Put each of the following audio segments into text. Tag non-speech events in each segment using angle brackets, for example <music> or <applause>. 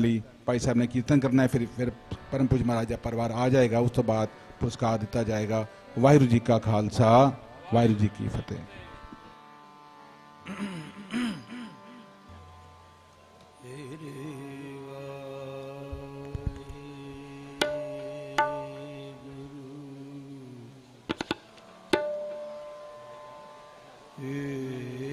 ਲਈ ਭਾਈ ਸਾਹਿਬ ਨੇ ਕੀਰਤਨ ਕਰਨਾ ਹੈ ਫਿਰ ਫਿਰ ਪਰਮ ਪੂਜ ਮਹਾਰਾਜ ਦਾ ਪਰਿਵਾਰ ਆ ਜਾਏਗਾ ਉਸ ਤੋਂ ਬਾਅਦ ਪੁਰਸਕਾਰ ਦਿੱਤਾ ਜਾਏਗਾ ਵਾਹਿਗੁਰੂ ਜੀ ਕਾ ਖਾਲਸਾ ਵਾਹਿਗੁਰੂ ਜੀ ਕੀ ਫਤਿਹ ਵਾਹਿਗੁਰੂ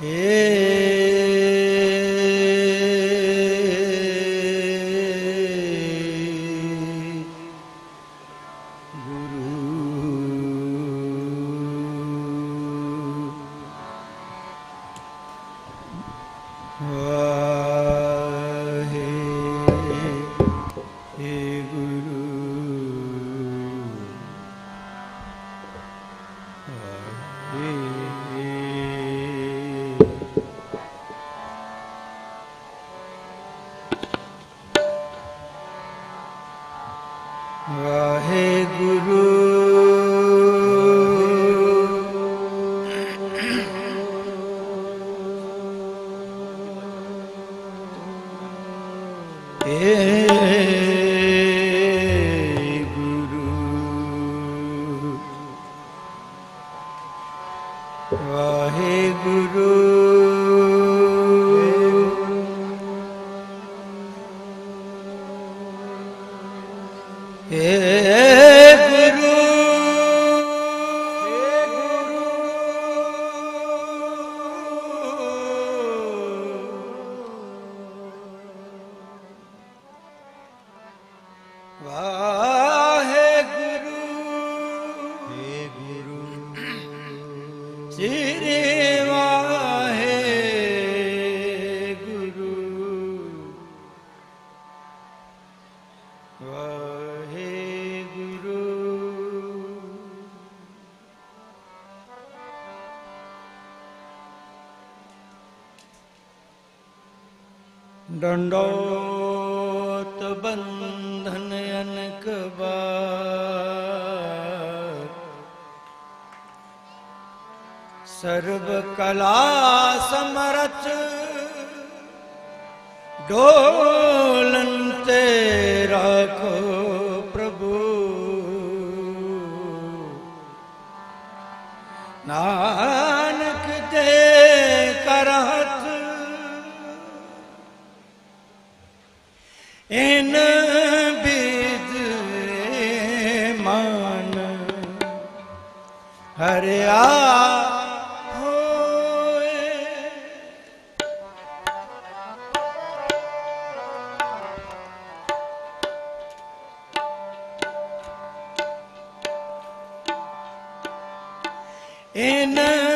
Hey. Mm-hmm. ਡੰਡੋਤ ਬੰਧਨ ਅਨਕ ਬਾਰ ਸਰਬ ਕਲਾ ਸਮਰਥ ਡੋਲਨ ਤੇ ਰੱਖੋ ਪ੍ਰਭੂ ਨਾ in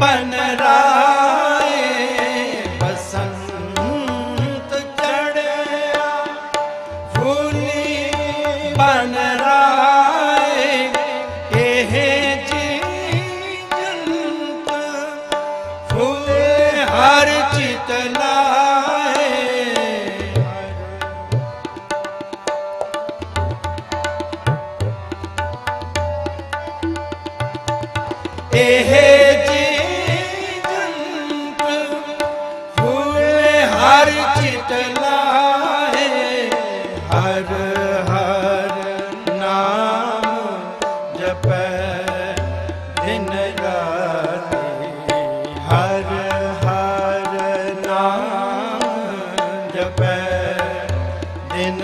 ਬਨ ਰਾਏ ਬਸੰਤ ਚੜਿਆ ਫੁੱਲੀ ਬਨ ਰਾਏ ਜੀ ਜੰਤ ਹਰ ਚਿਤ ਹਰ ਚਿਤ ਹਰ ਹਰ ਨਾਮ ਜਪੈ ਦਿਨ ਹਰ ਹਰ ਨਾਮ ਜਪੈ ਦਿਨ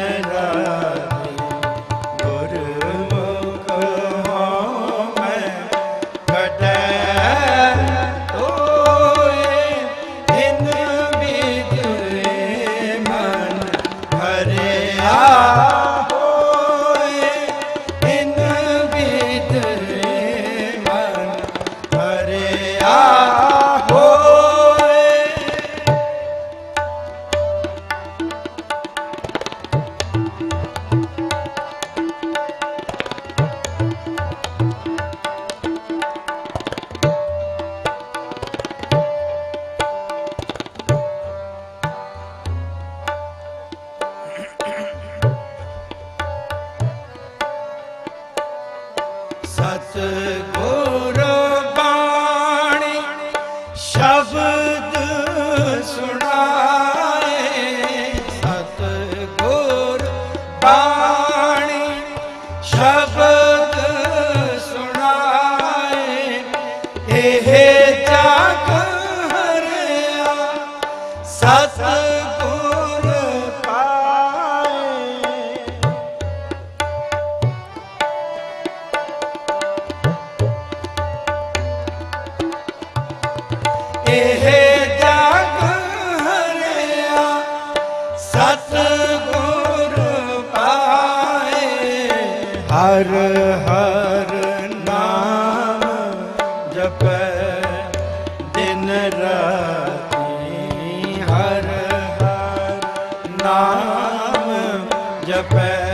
ਨਾਮ ਜਪੈ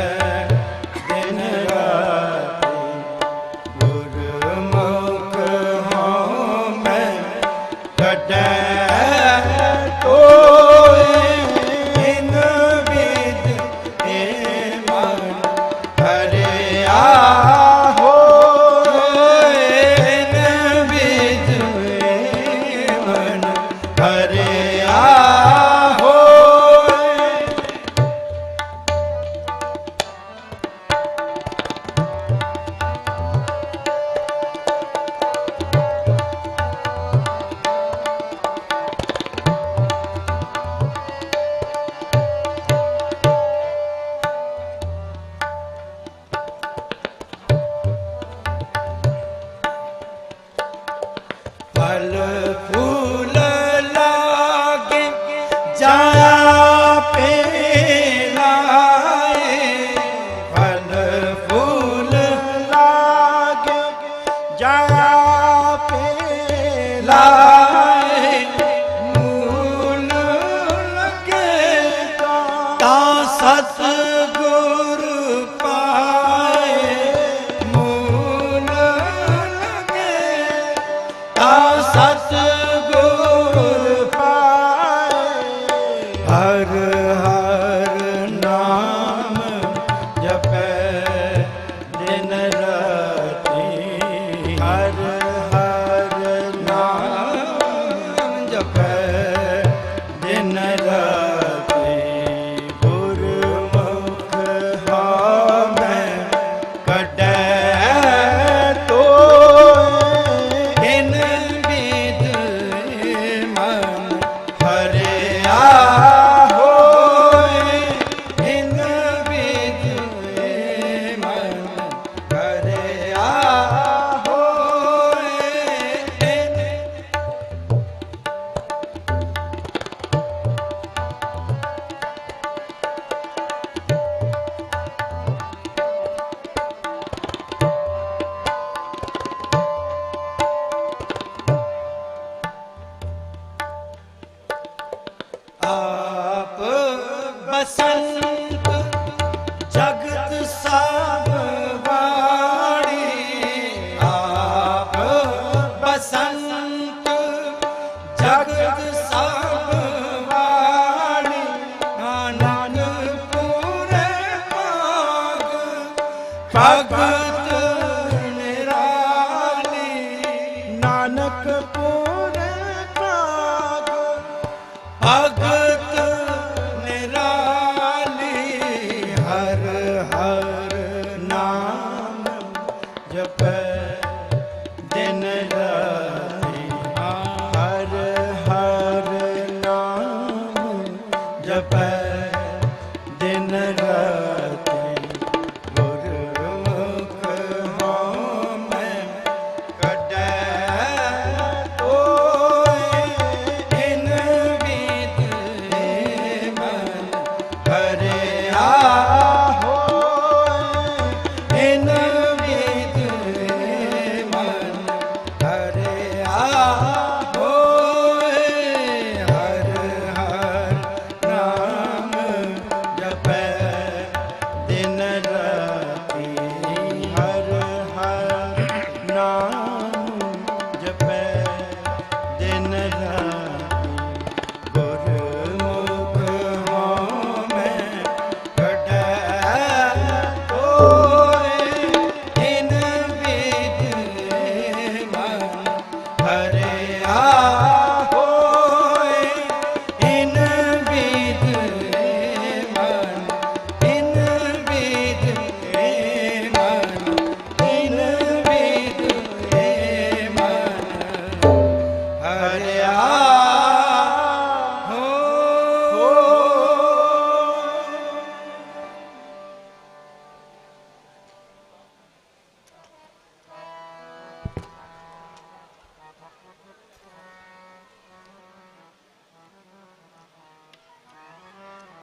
Yeah. <laughs>